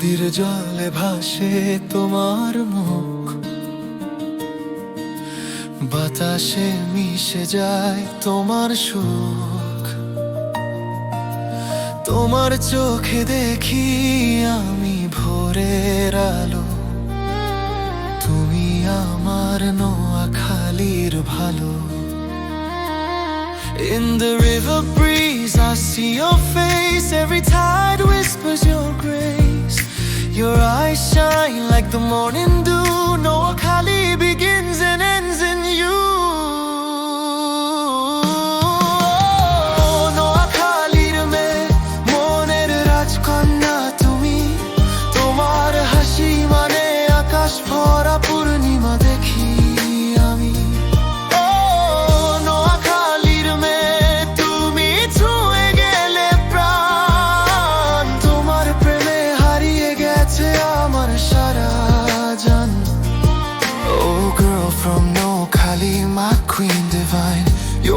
নদীর জলে ভাসে তোমার মুখ। বাতাসে মিশে যায় তোমার সুখ। তোমার চোখে দেখি আমি ভোরের আলো। তুমি আমার নোয়াখালীর ভালো। In the river breeze, I see your face. Every tide whispers your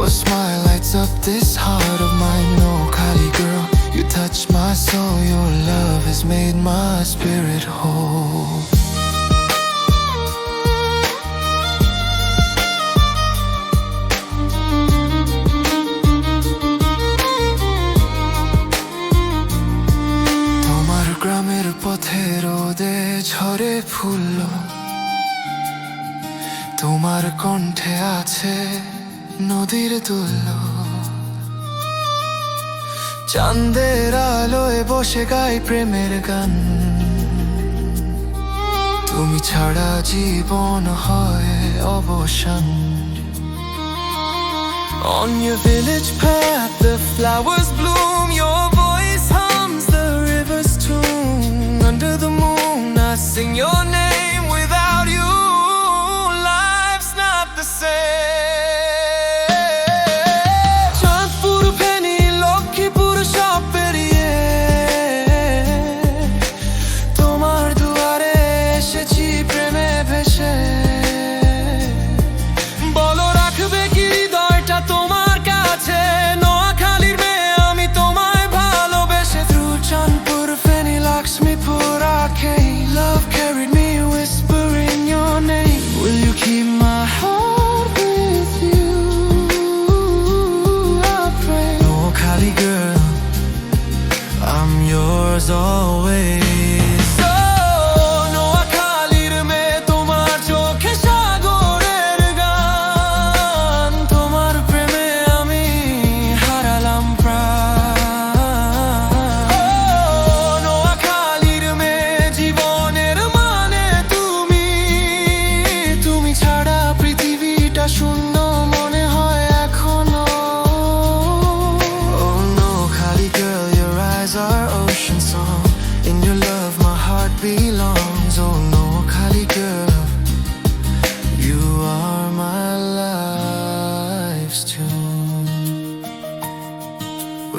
Your smile lights up this heart of mine Noakhali girl, you touch my soul Your love has made my spirit whole তোমার গ্রামের পথে রোদে ঝরে ফুল তোমার কণ্ঠে আছে নদীর তুল্য চাঁদের আলোয় বসে গাই প্রেমের গান তুমি ছাড়া জীবন হয় অবসান On your village path, the flowers bloom.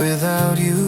Without you,